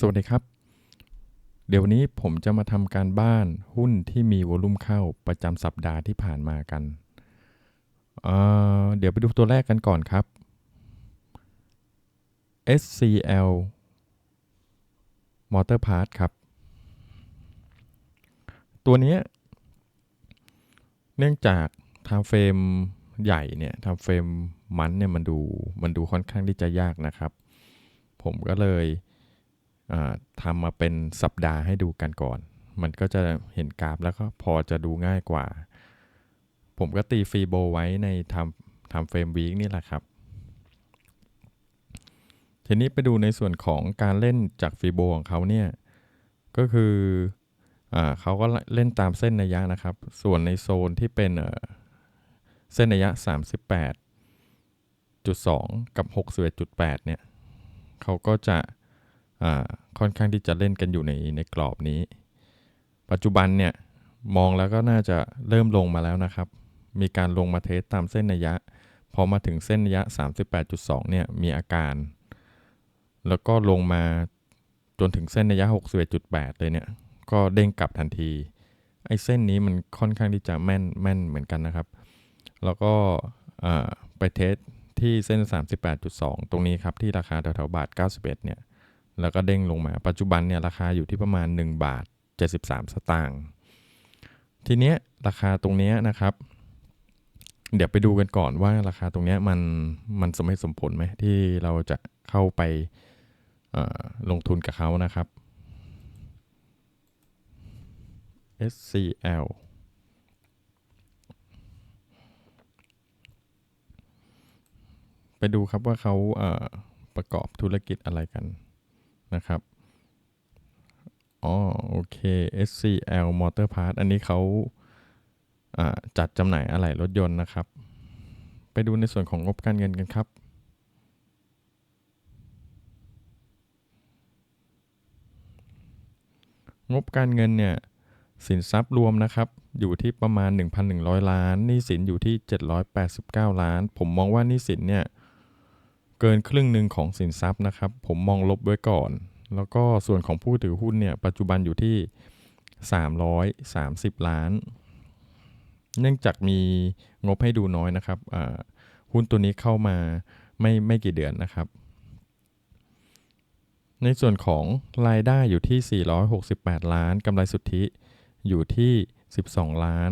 สวัสดีครับ เดี๋ยววันนี้ผมจะมาทำการบ้านหุ้นที่มีวอลุ่มเข้าประจำสัปดาห์ที่ผ่านมากันเเดี๋ยวไปดูตัวแรกกันก่อนครับ SCL Motor Part ครับ ตัวนี้เนื่องจากทำเฟรมใหญ่เนี่ยทำเฟรมมันเนี่ยมันดูมันดูค่อนข้างที่จะยากนะครับ ผมก็เลย ทำมาเป็นสัปดาห์ให้ดูกันก่อน มันก็จะเห็นกราฟแล้วก็พอจะดูง่ายกว่า ผมก็ตีฟีโบไว้ในทำทำเฟรมวีคนี่แหละครับ ทีนี้ไปดูในส่วนของการเล่นจากฟีโบของเขาเนี่ย ก็คืออเขาก็เล่นตามเส้นระยะนะครับ ส่วนในโซนที่เป็นเส้นระยะ 38.2 กับ 61.8 เนี่ยเขาก็จะ ค่อนข้างที่จะเล่นกันอยู่ในในกรอบนี้ ปัจจุบันเนี่ยมองแล้วก็น่าจะเริ่มลงมาแล้วนะครับ มีการลงมาเทสตามเส้นระยะ พอมาถึงเส้นระยะ 38.2 เนี่ยมีอาการ แล้วก็ลงมาจนถึงเส้นระยะ 61.8 เลยเนี่ย ก็เด้งกลับทันที ไอ้เส้นนี้มันค่อนข้างที่จะแม่นแม่นเหมือนกันนะครับ แล้วก็ไปเทสที่เส้น 38.2 ตรงนี้ครับ ที่ราคาแถวๆบาท 91 เนี่ย แล้วก็เด้งลงมา ปัจจุบันเนี่ยราคาอยู่ที่ประมาณ 1 บาท 73 สตางค์ทีเนี้ยราคาตรงเนี้ยนะครับ เดี๋ยวไปดูกันก่อนว่าราคาตรงเนี้ยมันมันสมเหตุสมผลไหมที่เราจะเข้าไปลงทุนกับเขานะครับ SCL ไปดูครับว่าเขาเประกอบธุรกิจอะไรกัน นะครับ อ๋อ โอเค SCL Motor Part อันนี้เขาจัดจำหน่ายอะไหล่รถยนต์นะครับ ไปดูในส่วนของงบการเงินกันครับงบการเงินเนี่ยสินทรัพย์รวมนะครับอยู่ที่ประมาณ 1,100 ล้านหนี้สินอยู่ที่ 789 ล้าน ผมมองว่าหนี้สินเนี่ย เกินครึ่งหนึ่งของสินทรัพย์นะครับ ผมมองลบไว้ก่อน แล้วก็ส่วนของผู้ถือหุ้นเนี่ย ปัจจุบันอยู่ที่ 330 ล้าน เนื่องจากมีงบให้ดูน้อยนะครับหุ้นตัวนี้เข้ามาไม่ไม่กี่เดือนนะครับ ในส่วนของรายได้อยู่ที่ 468 ล้านกำไรสุทธิอยู่ที่ 12 ล้าน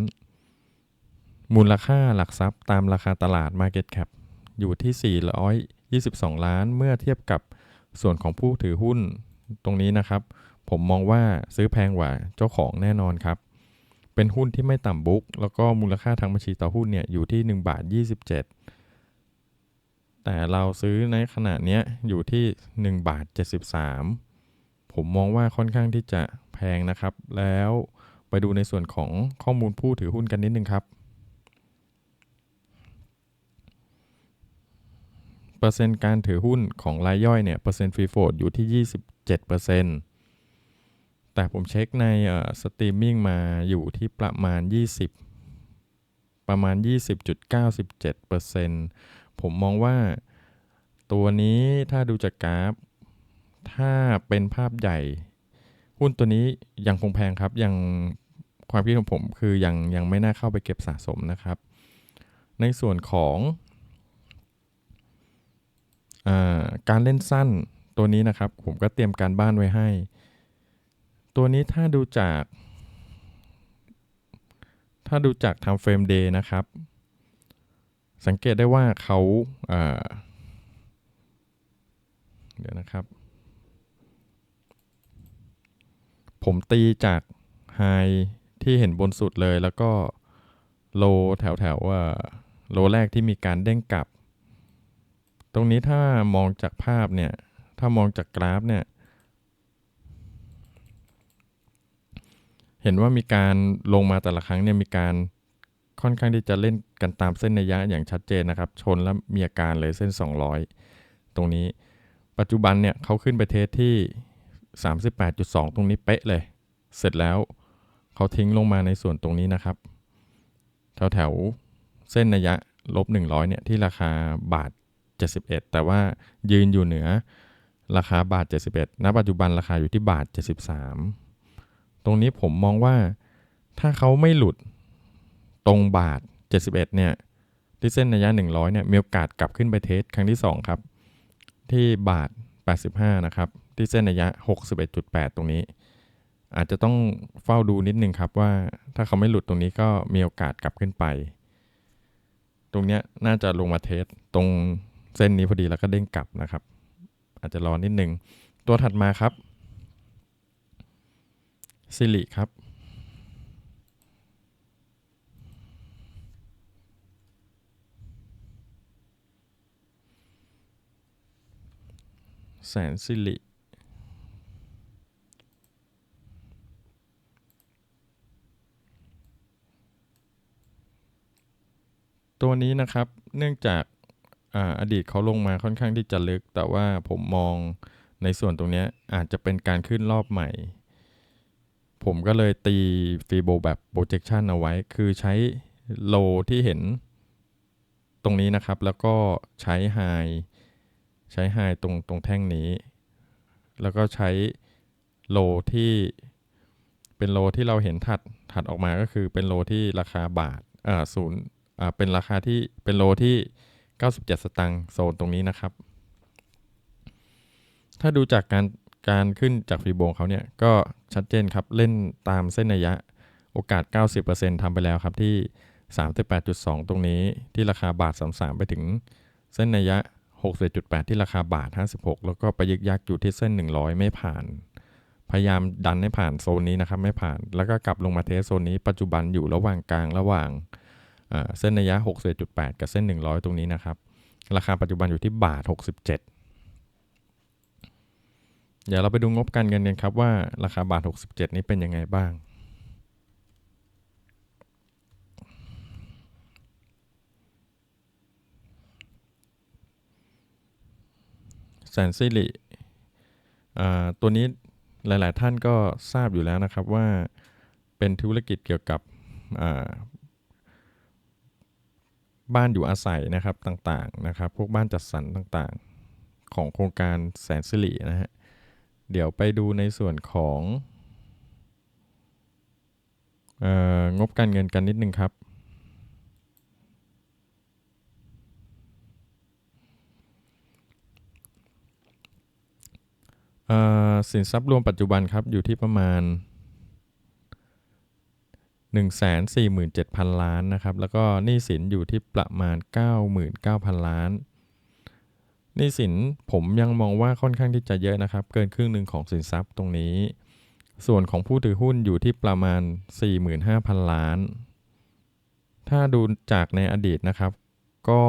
มูลค่าหลักทรัพย์ตามราคาตลาด Market Cap อยู่ที่ 22 ล้านเมื่อเทียบกับส่วนของผู้ถือหุ้นตรงนี้นะครับ ผมมองว่าซื้อแพงกว่าเจ้าของแน่นอนครับ เป็นหุ้นที่ไม่ต่ำบุ๊กแล้วก็มูลค่าทางบัญชีต่อหุ้นเนี่ยอยู่ที่ 1 บาท 27 แต่เราซื้อในขณะเนี้ยอยู่ที่ 1 บาท 73 ผมมองว่าค่อนข้างที่จะแพงนะครับ แล้วไปดูในส่วนของข้อมูลผู้ถือหุ้นกันนิดนึงครับ เปอร์เซ็นต์การถือหุ้นของรายย่อยเนี่ยเปอร์เซ็นต์ฟรีโฟดอยู่ที่ 27%แต่ผมเช็คในสตรีมมิ่งมาอยู่ที่ประมาณ 20 ประมาณ 20.97%ผมมองว่าตัวนี้ถ้าดูจากกราฟ ถ้าเป็นภาพใหญ่ หุ้นตัวนี้ยังคงแพงครับ ยังความคิดของผมคือยังยังไม่น่าเข้าไปเก็บสะสมนะครับ ในส่วนของ การเล่นสั้นตัวนี้นะครับ ผมก็เตรียมการบ้านไว้ให้ ตัวนี้ถ้าดูจาก ถ้าดูจากทำเฟรมเดย์นะครับ สังเกตได้ว่าเขาอ่าเดี๋ยวนะครับ ผมตีจากไฮที่เห็นบนสุดเลยแล้วก็โลแถวแถวว่าโลแรกที่มีการเด้งกลับ ตรงนี้ถ้ามองจากภาพเนี่ย ถ้ามองจากกราฟเนี่ย เห็นว่ามีการลงมาแต่ละครั้งเนี่ยมีการค่อนข้างที่จะเล่นกันตามเส้นระยะอย่างชัดเจนนะครับ ชนแล้วมีอาการเลยเส้น 200 ตรงนี้ปัจจุบันเนี่ยเขาขึ้นไปเทสที่ 38.2 ตรงนี้เป๊ะเลย เสร็จแล้วเขาทิ้งลงมาในส่วนตรงนี้นะครับ แถวแถวเส้นระยะลบ 100 เนี่ยที่ราคาบาท 71 แต่ว่ายืนอยู่เหนือราคาบาท 71ณปัจจุบันราคาอยู่ที่บาท 73 ตรงนี้ผมมองว่าถ้าเขาไม่หลุดตรงบาท 71 เนี่ย ที่เส้นระยะ 100 เนี่ย มีโอกาสกลับขึ้นไปเทสครั้งที่ 2 ครับ ที่บาท 85 นะครับ ที่เส้นระยะ 61.8 ตรงนี้ อาจจะต้องเฝ้าดูนิดนึงครับว่าถ้าเขาไม่หลุดตรงนี้ก็มีโอกาสกลับขึ้นไป ตรงเนี้ยน่าจะลงมาเทสตรง เส้นนี้พอดีแล้วก็เด้งกลับนะครับ อาจจะรอนิดนึง ตัวถัดมาครับซิลิครับ แสนสิริตัวนี้นะครับ เนื่องจาก อาอดีตเขาลงมาค่อนข้างที่จะลึก แต่ว่าผมมองในส่วนตรงนี้อาจจะเป็นการขึ้นรอบใหม่ ผมก็เลยตีฟีโบแบบ projection เอาไว้ คือใช้โลที่เห็นตรงนี้นะครับ แล้วก็ใช้ high ใช้ high ตรงตรงแท่งนี้ แล้วก็ใช้โลที่เป็นโลที่เราเห็นถัดถัดออกมาก็คือเป็นโลที่ราคาบาทอ่าศูนย์อ่าเป็นราคาที่เป็นโลที่ 97 สตางค์โซนตรงนี้นะครับ ถ้าดูจากการการขึ้นจากฟีโบงเขาเนี่ยก็ชัดเจนครับเล่นตามเส้นระยะโอกาส 90%ทำไปแล้วครับที่ 38.2 ตรงนี้ที่ราคาบาท 33 ไปถึงเส้นระยะ61.8ที่ราคาบาท 56 แล้วก็ไปยึกยักอยู่ที่เส้น 100 ไม่ผ่าน พยายามดันให้ผ่านโซนนี้นะครับไม่ผ่าน แล้วก็กลับลงมาเทสโซนนี้ปัจจุบันอยู่ระหว่างกลางระหว่าง เส้นระยะ 61.8 กับเส้น 100 ตรงนี้นะครับ ราคาปัจจุบันอยู่ที่บาท 67 เดี๋ยวเราไปดูงบการเงินกันครับว่าราคาบาท 67 นี้เป็นยังไงบ้างแสนสิริตัวนี้หลาย ๆ ท่านก็ทราบอยู่แล้วนะครับว่าเป็นธุรกิจเกี่ยวกับ บ้านอยู่อาศัยนะครับต่างๆนะครับ พวกบ้านจัดสรรต่างๆ ของโครงการแสนสิรินะฮะเดี๋ยวไปดูในส่วนของงบการเงินกันนิดนึงครับ สินทรัพย์รวมปัจจุบันครับอยู่ที่ประมาณ 147,000 ล้านนะครับ แล้วก็หนี้สินอยู่ที่ประมาณ 99,000 ล้านหนี้สินผมยังมองว่าค่อนข้างที่จะเยอะนะครับ เกินครึ่งหนึ่งของสินทรัพย์ตรงนี้ ส่วนของผู้ถือหุ้นอยู่ที่ประมาณ 45,000 ล้าน ถ้าดูจากในอดีตนะครับ ก็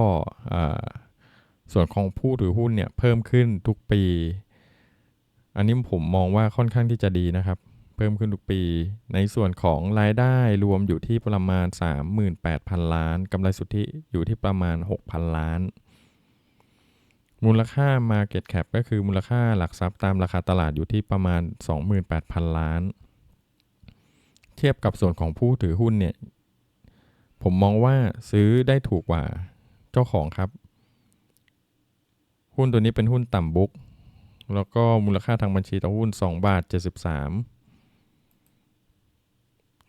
ส่วนของผู้ถือหุ้นเนี่ยเพิ่มขึ้นทุกปี อันนี้ผมมองว่าค่อนข้างที่จะดีนะครับ เพิ่มขึ้นทุกปี ในส่วนของรายได้รวมอยู่ที่ประมาณ 38,000 ล้านกำไรสุทธิอยู่ที่ประมาณ 6,000 ล้าน มูลค่า Market Cap ก็คือมูลค่าหลักทรัพย์ตามราคาตลาดอยู่ที่ประมาณ 28,000 ล้าน เทียบกับส่วนของผู้ถือหุ้นเนี่ย ผมมองว่าซื้อได้ถูกกว่าเจ้าของครับ หุ้นตัวนี้เป็นหุ้นต่ำบุกแล้วก็มูลค่าทางบัญชีต่อหุ้น 2 บาท 73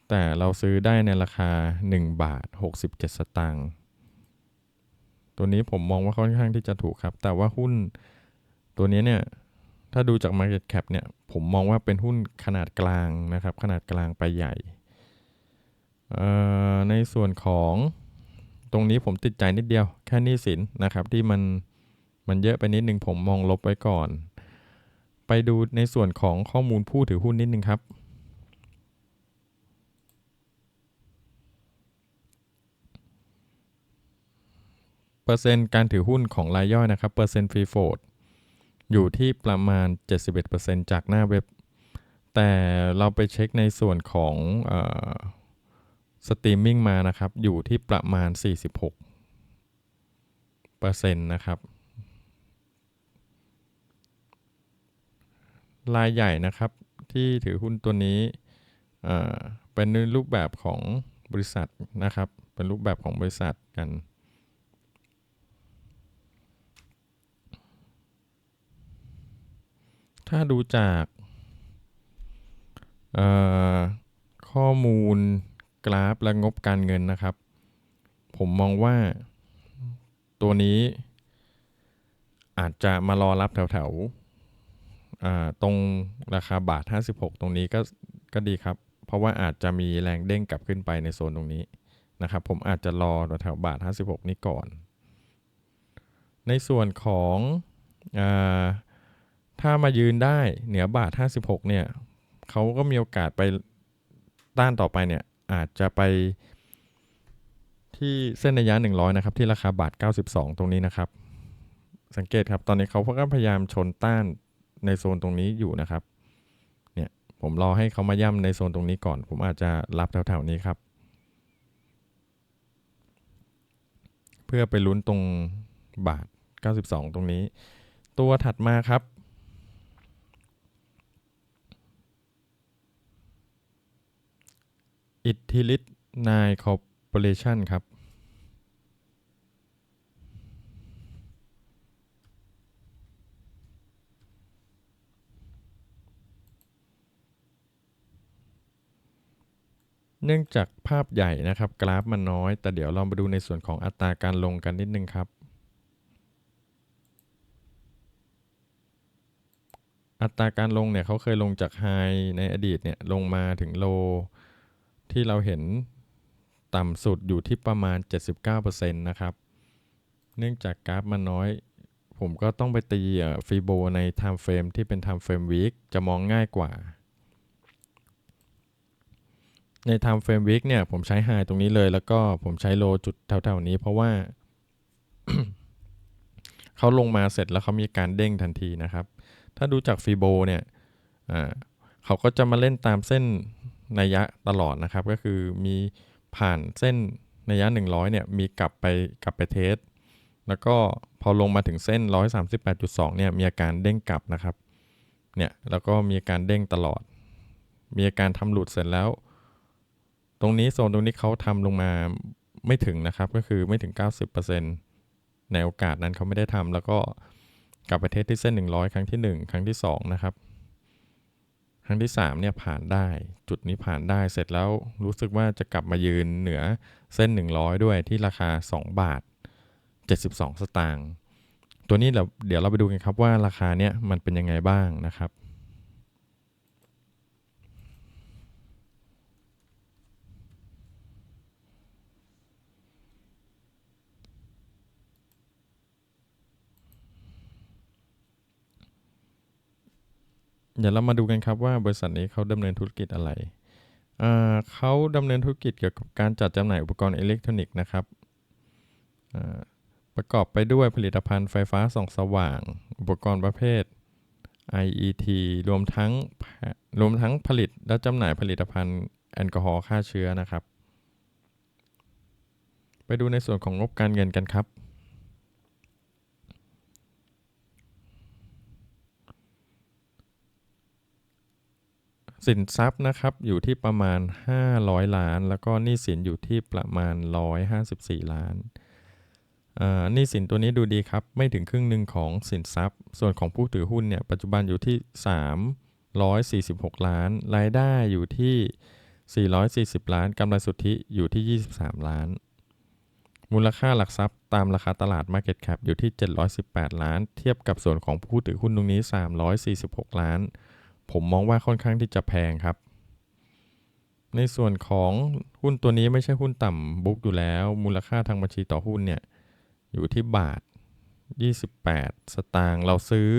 แต่เราซื้อได้ในราคา 1 บาท 67 สตางค์ตัวนี้ผมมองว่าค่อนข้างที่จะถูกครับ แต่ว่าหุ้นตัวนี้เนี่ย ถ้าดูจาก Market Cap เนี่ย ผมมองว่าเป็นหุ้นขนาดกลางนะครับ ขนาดกลางไปใหญ่ ในส่วนของตรงนี้ผมติดใจนิดเดียว แค่นี้สินนะครับ ที่มันมันเยอะไปนิดนึงผมมองลบไว้ก่อน ไปดูในส่วนของข้อมูลผู้ถือหุ้นนิดนึงครับ เปอร์เซ็นต์การถือหุ้นของรายย่อยนะครับเปอร์เซ็นต์ฟรีโฟดอยู่ที่ประมาณ 71%จากหน้าเว็บ แต่เราไปเช็คในส่วนของสตรีมมิ่งมานะครับ อยู่ที่ประมาณ 46%นะครับรายใหญ่นะครับที่ถือหุ้นตัวนี้เป็นในรูปแบบของบริษัทนะครับ เป็นรูปแบบของบริษัทกัน ถ้าดูจากข้อมูลกราฟและงบการเงินนะครับ ผมมองว่าตัวนี้อาจจะมารอรับแถวๆตรงราคาบาท 56 ตรงนี้ก็ก็ดีครับ เพราะว่าอาจจะมีแรงเด้งกลับขึ้นไปในโซนตรงนี้นะครับ ผมอาจจะรอแถวบาท 56 นี้ก่อน ในส่วนของอ ถ้ามายืนได้เหนือบาท 56 เนี่ยเขาก็มีโอกาสไปต้านต่อไปเนี่ยอาจจะไปที่เส้นระยะ 100 นะครับ ที่ราคาบาท 92 ตรงนี้นะครับ สังเกตครับตอนนี้เขาก็พยายามชนต้านในโซนตรงนี้อยู่นะครับเนี่ยผมรอให้เขามาย่ำในโซนตรงนี้ก่อน ผมอาจจะรับแถวๆนี้ครับ เพื่อไปลุ้นตรงบาท 92 ตรงนี้ ตัวถัดมาครับ อิทธิฤทธิ์นายคอร์ปอเรชันครับเนื่องจากภาพใหญ่นะครับ กราฟมันน้อย แต่เดี๋ยวเรามาดูในส่วนของอัตราการลงกันนิดนึงครับ อัตราการลงเนี่ยเขาเคยลงจากไฮในอดีตเนี่ยลงมาถึงโล ที่เราเห็นต่ำสุดอยู่ที่ประมาณ 79%นะครับ เนื่องจากกราฟมันน้อย ผมก็ต้องไปตีฟีโบใน time frame ที่เป็น time frame week จะมองง่ายกว่า ใน time frame week เนี่ย ผมใช้ high ตรงนี้เลย แล้วก็ผมใช้ low จุดแถวๆนี้เพราะว่า เขาลงมาเสร็จแล้วเขามีการเด้งทันทีนะครับ ถ้าดูจากฟีโบเนี่ยเขาก็จะมาเล่นตามเส้น นัยยะตลอดนะครับ ก็คือมีผ่านเส้นนัยยะ 100เนี่ยมีกลับไปกลับไปเทส แล้วก็พอลงมาถึงเส้น 138.2เนี่ยมีอาการเด้งกลับนะครับเนี่ยแล้วก็มีอาการเด้งตลอด มีอาการทำหลุดเสร็จแล้ว ตรงนี้โซนตรงนี้เขาทำลงมาไม่ถึงนะครับก็คือไม่ถึง 90%ในโอกาสนั้นเขาไม่ได้ทำแล้วก็กลับไปเทสที่เส้น 100 ครั้งที่ 1 ครั้งที่ 2 นะครับ ครั้งที่3เนี่ยผ่านได้ จุดนี้ผ่านได้เสร็จแล้วรู้สึกว่าจะกลับมายืนเหนือเส้น 100 ด้วยที่ราคา 2 บาท 72 สตางค์ตัวนี้เราเดี๋ยวเราไปดูกันครับว่าราคาเนี่ยมันเป็นยังไงบ้างนะครับ เดี๋ยวเรามาดูกันครับว่าบริษัทนี้เขาดำเนินธุรกิจอะไร เขาดำเนินธุรกิจเกี่ยวกับการจัดจำหน่ายอุปกรณ์อิเล็กทรอนิกส์นะครับ ประกอบไปด้วยผลิตภัณฑ์ไฟฟ้าส่องสว่าง อุปกรณ์ประเภท IET รวมทั้งรวมทั้งผลิตและจำหน่ายผลิตภัณฑ์แอลกอฮอล์ฆ่าเชื้อนะครับ ไปดูในส่วนของงบการเงินกันครับ สินทรัพย์นะครับอยู่ที่ประมาณ 500 ล้าน แล้วก็หนี้สินอยู่ที่ประมาณ 154 ล้านอ่าหนี้สินตัวนี้ดูดีครับ ไม่ถึงครึ่งหนึ่งของสินทรัพย์ ส่วนของผู้ถือหุ้นเนี่ยปัจจุบันอยู่ที่ 346 ล้าน รายได้อยู่ที่ 440 ล้านกำไรสุทธิอยู่ที่ 23 ล้าน มูลค่าหลักทรัพย์ตามราคาตลาด Market Cap อยู่ที่ 718 ล้าน เทียบกับส่วนของผู้ถือหุ้นตรงนี้ 346 ล้าน ผมมองว่าค่อนข้างที่จะแพงครับ ในส่วนของหุ้นตัวนี้ไม่ใช่หุ้นต่ำบุ๊กอยู่แล้ว มูลค่าทางบัญชีต่อหุ้นเนี่ยอยู่ที่บาท 28 สตางค์เราซื้อ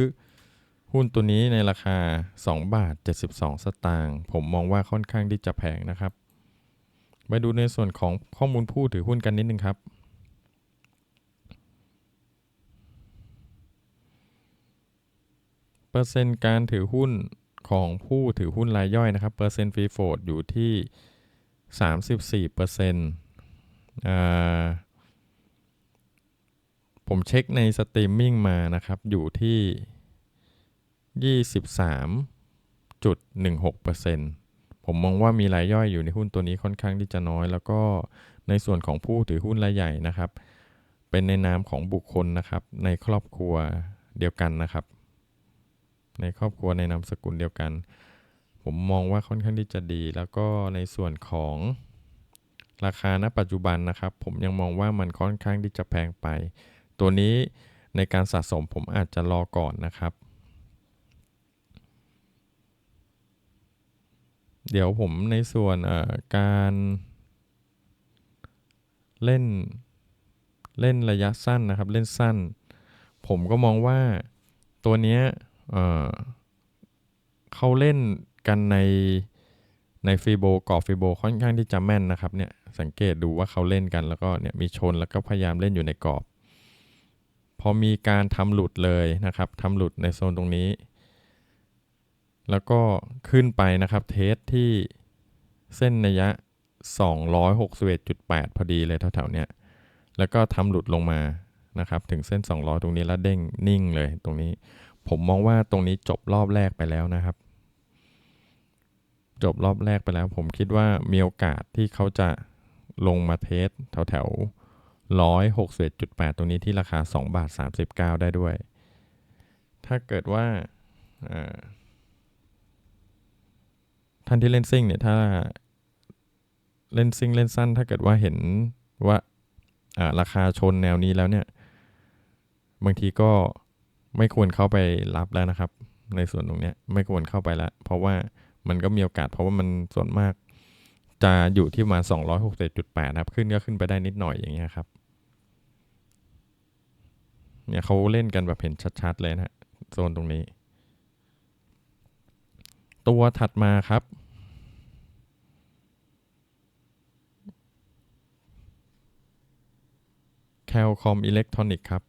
หุ้นตัวนี้ในราคา 2 บาท 72 สตางค์ผมมองว่าค่อนข้างที่จะแพงนะครับ ไปดูในส่วนของข้อมูลผู้ถือหุ้นกันนิดนึงครับเปอร์เซ็นต์การถือหุ้น ของผู้ถือหุ้นรายย่อยนะครับเปอร์เซ็นต์ฟรีโฟดอยู่ที่ 34เปอร์เซ็นต์ผมเช็คในสตรีมมิ่งมานะครับ อยู่ที่ 23.16เปอร์เซ็นต์ผมมองว่ามีรายย่อยอยู่ในหุ้นตัวนี้ค่อนข้างที่จะน้อย แล้วก็ในส่วนของผู้ถือหุ้นรายใหญ่นะครับ เป็นในนามของบุคคลนะครับ ในครอบครัวเดียวกันนะครับ ในครอบครัวในนามสกุลเดียวกัน ผมมองว่าค่อนข้างที่จะดี แล้วก็ในส่วนของราคาณปัจจุบันนะครับ ผมยังมองว่ามันค่อนข้างที่จะแพงไป ตัวนี้ในการสะสมผมอาจจะรอก่อนนะครับ เดี๋ยวผมในส่วนการเล่นเล่นระยะสั้นนะครับ เล่นสั้น ผมก็มองว่าตัวเนี้ย เเขาเล่นกันในในฟีโบกรอบฟีโบค่อนข้างที่จะแม่นนะครับเนี่ยสังเกตดูว่าเขาเล่นกันแล้วก็เนี่ยมีชนแล้วก็พยายามเล่นอยู่ในกรอบ พอมีการทำหลุดเลยนะครับทำหลุดในโซนตรงนี้ แล้วก็ขึ้นไปนะครับเทสที่เส้นระยะ 261.8 พอดีเลยแถวๆเนี้ยแล้วก็ทำหลุดลงมานะครับถึงเส้น 200 ตรงนี้แล้วเด้งนิ่งเลยตรงนี้ ผมมองว่าตรงนี้จบรอบแรกไปแล้วนะครับ จบรอบแรกไปแล้ว ผมคิดว่ามีโอกาสที่เขาจะลงมาเทสแถวแถวร้อยหกสิบจุดแปดตรงนี้ที่ราคา2บาท39ได้ด้วย ถ้าเกิดว่าท่านที่เล่นซิ่งเนี่ยถ้าเล่นซิ่งเล่นสั้น ถ้าเกิดว่าเห็นว่าราคาชนแนวนี้แล้วเนี่ย บางทีก็ ไม่ควรเข้าไปรับแล้วนะครับ ในส่วนตรงนี้ไม่ควรเข้าไปแล้ว เพราะว่ามันก็มีโอกาส เพราะว่ามันส่วนมาก จะอยู่ที่ประมาณ261.8ครับขึ้นก็ขึ้นไปได้นิดหน่อยอย่างเงี้ยครับเนี่ยเขาเล่นกันแบบเห็นชัดๆเลยนะโซนตรงนี้ ตัวถัดมาครับ แคลคอมอิเล็กทรอนิกส์ครับ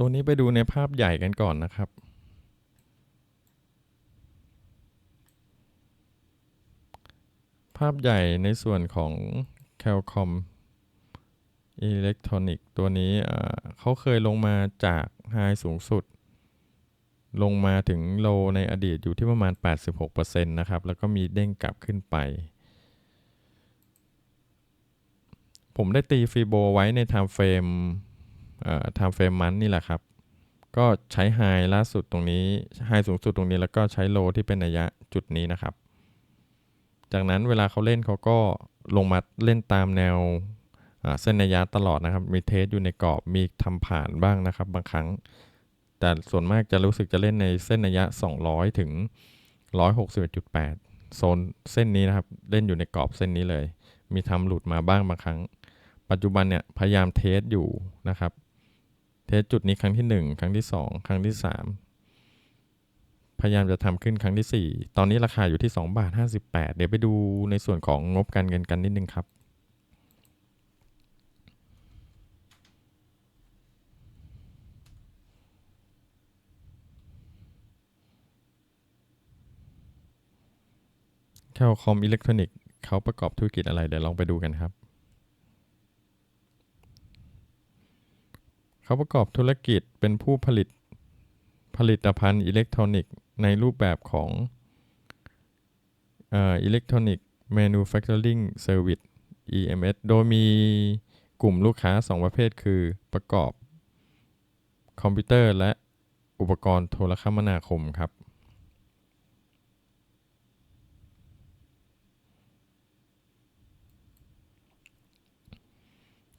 ตัวนี้ไปดูในภาพใหญ่กันก่อนนะครับ ภาพใหญ่ในส่วนของ Qualcomm อิเล็กทรอนิกส์ตัวนี้เขาเคยลงมาจากไฮสูงสุด ลงมาถึงโลในอดีตอยู่ที่ประมาณ 86%นะครับ แล้วก็มีเด้งกลับขึ้นไป ผมได้ตีฟีโบไว้ในไทม์เฟรม ไทม์เฟรมมันนี่แหละครับ ก็ใช้ไฮล่าสุดตรงนี้ไฮสูงสุดตรงนี้แล้วก็ใช้โลที่เป็นระยะจุดนี้นะครับ จากนั้นเวลาเขาเล่นเขาก็ลงมาเล่นตามแนวเส้นระยะตลอดนะครับ มีเทสอยู่ในกรอบมีทำผ่านบ้างนะครับ บางครั้ง แต่ส่วนมากจะรู้สึกจะเล่นในเส้นระยะ 200 ถึง 161.8 โซนเส้นนี้นะครับ เล่นอยู่ในกรอบเส้นนี้เลย มีทำหลุดมาบ้างบางครั้ง ปัจจุบันเนี่ยพยายามเทสอยู่นะครับ เทสจุดนี้ครั้งที่ 1 ครั้งที่ 2 ครั้งที่ 3 พยายามจะทำขึ้นครั้งที่ 4 ตอนนี้ราคาอยู่ที่2บาท58 เดี๋ยวไปดูในส่วนของงบการเงินกันนิดนึงครับแคลคอมอิเล็กทรอนิกส์เขาประกอบธุรกิจอะไร เดี๋ยวลองไปดูกันครับ เขาประกอบธุรกิจเป็นผู้ผลิตผลิตภัณฑ์อิเล็กทรอนิกส์ในรูปแบบของอิเล็กทรอนิกส์ manufacturing service EMS โดยมีกลุ่มลูกค้า 2 ประเภทคือประกอบคอมพิวเตอร์และอุปกรณ์โทรคมนาคมครับ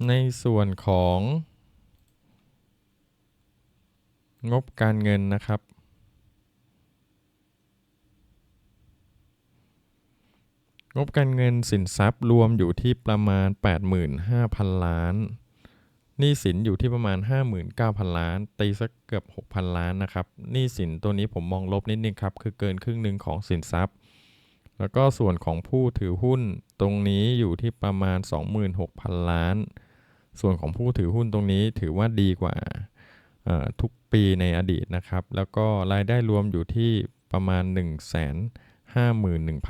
ในส่วนของ งบการเงินนะครับ งบการเงินสินทรัพย์รวมอยู่ที่ประมาณ 85,000 ล้านหนี้สินอยู่ที่ประมาณ 59,000 ล้าน ตีสักเกือบ 6,000 ล้านนะครับหนี้สินตัวนี้ผมมองลบนิดนึงครับ คือเกินครึ่งหนึ่งของสินทรัพย์ แล้วก็ส่วนของผู้ถือหุ้นตรงนี้อยู่ที่ประมาณ 26,000 ล้าน ส่วนของผู้ถือหุ้นตรงนี้ถือว่าดีกว่าทุก ปีในอดีตนะครับ แล้วก็รายได้รวมอยู่ที่ประมาณ 1 5 1 0 0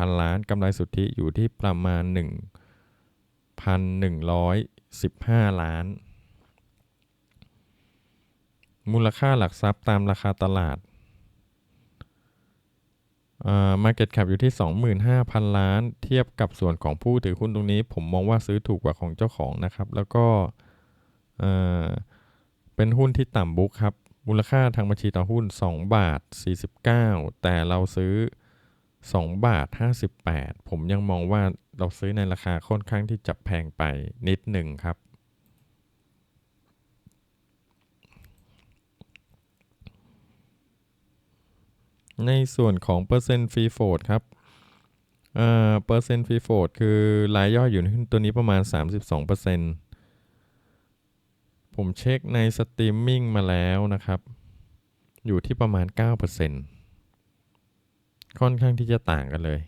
0 ล้านกำไรสุทธิอยู่ที่ประมาณ 1,115 ล้าน มูลค่าหลักทรัพย์ตามราคาตลาดอ่า market cap อยู่ที่ 25,000 ล้าน เทียบกับส่วนของผู้ถือหุ้นตรงนี้ ผมมองว่าซื้อถูกกว่าของเจ้าของนะครับ แล้วก็เป็นหุ้นที่ต่ำบุ๊กครับ มูลค่าทางบัญชีต่อหุ้น 2 บาท 49 แต่เราซื้อ 2 บาท 58 ผมยังมองว่าเราซื้อในราคาค่อนข้างที่จะแพงไปนิดหนึ่งครับ ในส่วนของเปอร์เซ็นต์ฟรีโฟดครับเอ่อเปอร์เซ็นต์ฟรีโฟดคือรายย่อยอยู่ในหุ้นตัวนี้ประมาณ 32% ผมเช็คในสตรีมมิ่งมาแล้วนะครับ อยู่ที่ประมาณ 9%ค่อนข้างที่จะต่างกันเลย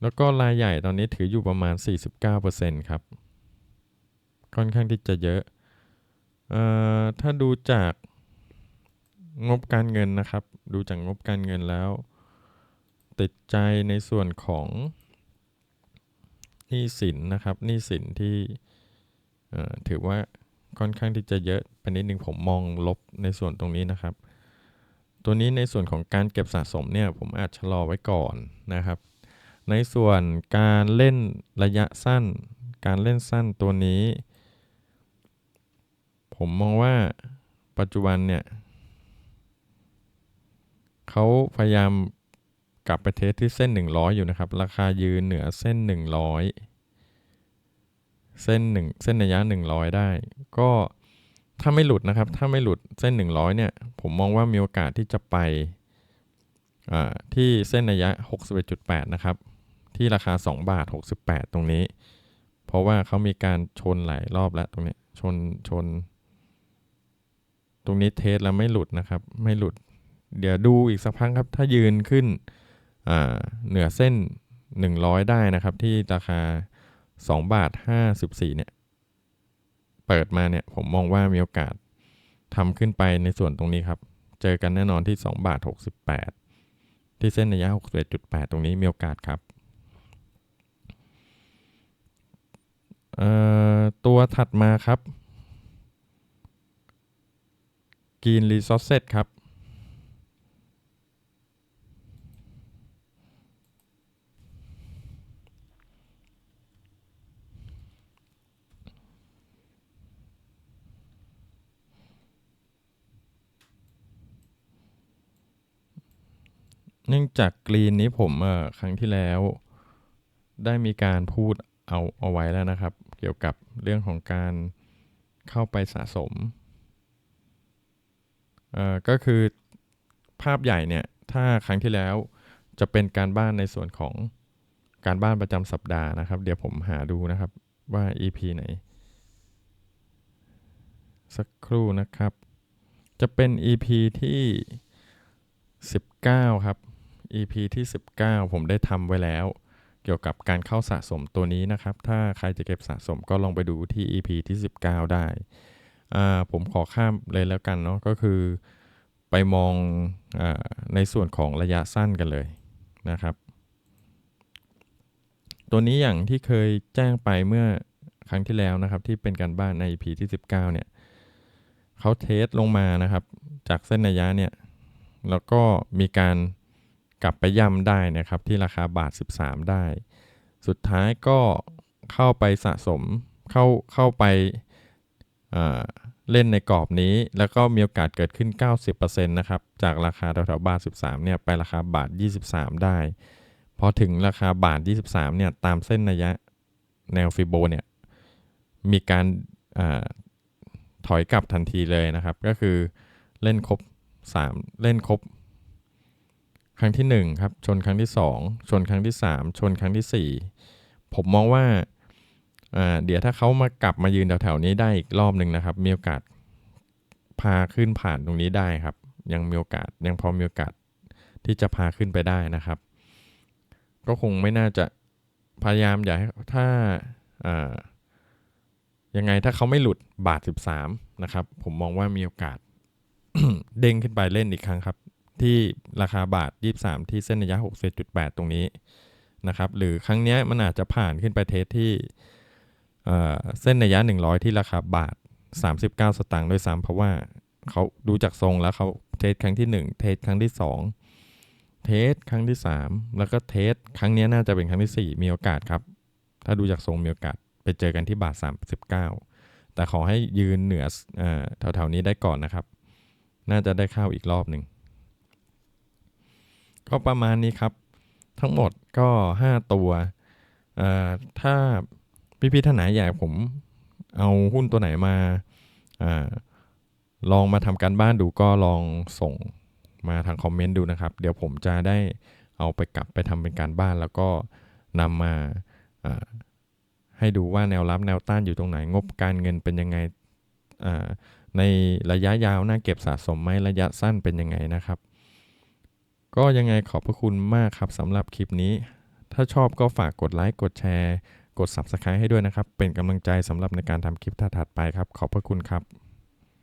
แล้วก็รายใหญ่ตอนนี้ถืออยู่ประมาณ 49%ครับ ค่อนข้างที่จะเยอะเอ่อถ้าดูจากงบการเงินนะครับ ดูจากงบการเงินแล้ว ติดใจในส่วนของ หนี้สินนะครับหนี้สินที่ถือว่าค่อนข้างที่จะเยอะไปนิดนึงผมมองลบในส่วนตรงนี้นะครับ ตัวนี้ในส่วนของการเก็บสะสมเนี่ยผมอาจชะลอไว้ก่อนนะครับ ในส่วนการเล่นระยะสั้น การเล่นสั้นตัวนี้ ผมมองว่าปัจจุบันเนี่ยเขาพยายาม กลับไปเทสที่เส้น 100 อยู่นะครับ ราคายืนเหนือเส้น 100 เส้นหนึ่งเส้นระยะ 100 ได้ ก็ถ้าไม่หลุดนะครับ ถ้าไม่หลุดเส้น 100 เนี่ย ผมมองว่ามีโอกาสที่จะไปที่เส้นระยะ 61.8 นะครับ ที่ราคา 2 บาท 68 ตรงนี้ เพราะว่าเขามีการชนหลายรอบแล้วตรงนี้ชนชน ตรงนี้เทสแล้วไม่หลุดนะครับ ไม่หลุด เดี๋ยวดูอีกสักพักครับ ถ้ายืนขึ้น เหนือเส้น 100 ได้นะครับ ที่ราคา 2 บาท 54 เนี่ย เปิดมาเนี่ย ผมมองว่ามีโอกาสทำขึ้นไปในส่วนตรงนี้ครับ เจอกันแน่นอนที่ 2 บาท 68 ที่เส้นระยะ 61.8 ตรงนี้มีโอกาสครับตัวถัดมาครับ Green Resources ครับ เนื่องจากกรีนนี้ผมเอ่อครั้งที่แล้ว ได้มีการพูดเอาเอาไว้แล้วนะครับ เกี่ยวกับเรื่องของการเข้าไปสะสมเอ่อก็คือภาพใหญ่เนี่ย ถ้าครั้งที่แล้วจะเป็นการบ้านในส่วนของการบ้านประจำสัปดาห์นะครับ เดี๋ยวผมหาดูนะครับว่า EP ไหน สักครู่นะครับ จะเป็น EP ที่ 19 ครับ EP ที่ 19 ผมได้ทำไว้แล้ว เกี่ยวกับการเข้าสะสมตัวนี้นะครับ ถ้าใครจะเก็บสะสมก็ลองไปดูที่ EP ที่ 19 ได้ผมขอข้ามเลยแล้วกันเนาะก็คือไปมองอในส่วนของระยะสั้นกันเลยนะครับ ตัวนี้อย่างที่เคยแจ้งไปเมื่อครั้งที่แล้วนะครับที่เป็นการบ้านใน EP ที่ 19 เนี่ยเขาเทสลงมานะครับ จากเส้นระยะเนี่ย แล้วก็มีการ กลับไปย่ำได้นะครับที่ราคาบาท 13 ได้ สุดท้ายก็เข้าไปสะสมเข้าเข้าไปเล่นในกรอบนี้ แล้วก็มีโอกาสเกิดขึ้น 90%นะครับจากราคาแถวๆบาท 13เนี่ยไปราคาบาท 23 ได้พอถึงราคาบาท 23เนี่ยตามเส้นระยะแนวฟิโบเนี่ยมีการอาถอยกลับทันทีเลยนะครับ ก็คือเล่นครบ 3 เล่นครบ ครั้งที่ 1 ครับ ชนครั้งที่ 2 ชนครั้งที่ 3 ชนครั้งที่ 4 ผมมองว่าเดี๋ยวถ้าเขามากลับมายืนแถวๆนี้ได้อีกรอบหนึ่งนะครับ มีโอกาสพาขึ้นผ่านตรงนี้ได้ครับ ยังมีโอกาสยังพอมีโอกาสที่จะพาขึ้นไปได้นะครับ ก็คงไม่น่าจะพยายามอย่าให้ถ้าอ่ายังไงถ้าเขาไม่หลุดบาท 13 นะครับ ผมมองว่ามีโอกาสเด้งขึ้นไปเล่นอีกครั้งครับ ที่ราคาบาท 23 ที่เส้นระยะ61.8ตรงนี้นะครับ หรือครั้งนี้มันอาจจะผ่านขึ้นไปเทสที่เส้นระยะ 100 ที่ราคาบาท 39 สตางค์ด้วยซ้ำเพราะว่าเขาดูจากทรงแล้วเขาเทสครั้งที่หนึ่งเทสครั้งที่สองเทสครั้งที่สามแล้วก็เทสครั้งนี้น่าจะเป็นครั้งที่สี่มีโอกาสครับ ถ้าดูจากทรงมีโอกาสไปเจอกันที่บาทสามสิบเก้าแต่ขอให้ยืนเหนืออแถวๆนี้ได้ก่อนนะครับ น่าจะได้เข้าอีกรอบหนึ่ง ก็ประมาณนี้ครับ ทั้งหมดก็ 5 ตัว ถ้าพี่ๆท่านไหนอยากผมเอาหุ้นตัวไหนมาอลองมาทำการบ้านดูก็ลองส่งมาทางคอมเมนต์ดูนะครับ เดี๋ยวผมจะได้เอาไปกลับไปทำเป็นการบ้านแล้วก็นำมาให้ดูว่าแนวรับแนวต้านอยู่ตรงไหนงบการเงินเป็นยังไงในระยะยาวน่าเก็บสะสมไหมระยะสั้นเป็นยังไงนะครับ ก็ยังไงขอบพระคุณมากครับสำหรับคลิปนี้ ถ้าชอบก็ฝากกดไลค์กดแชร์ กด Subscribe ให้ด้วยนะครับ เป็นกำลังใจสำหรับในการทำคลิปถัดๆไปครับ ขอบพระคุณครับ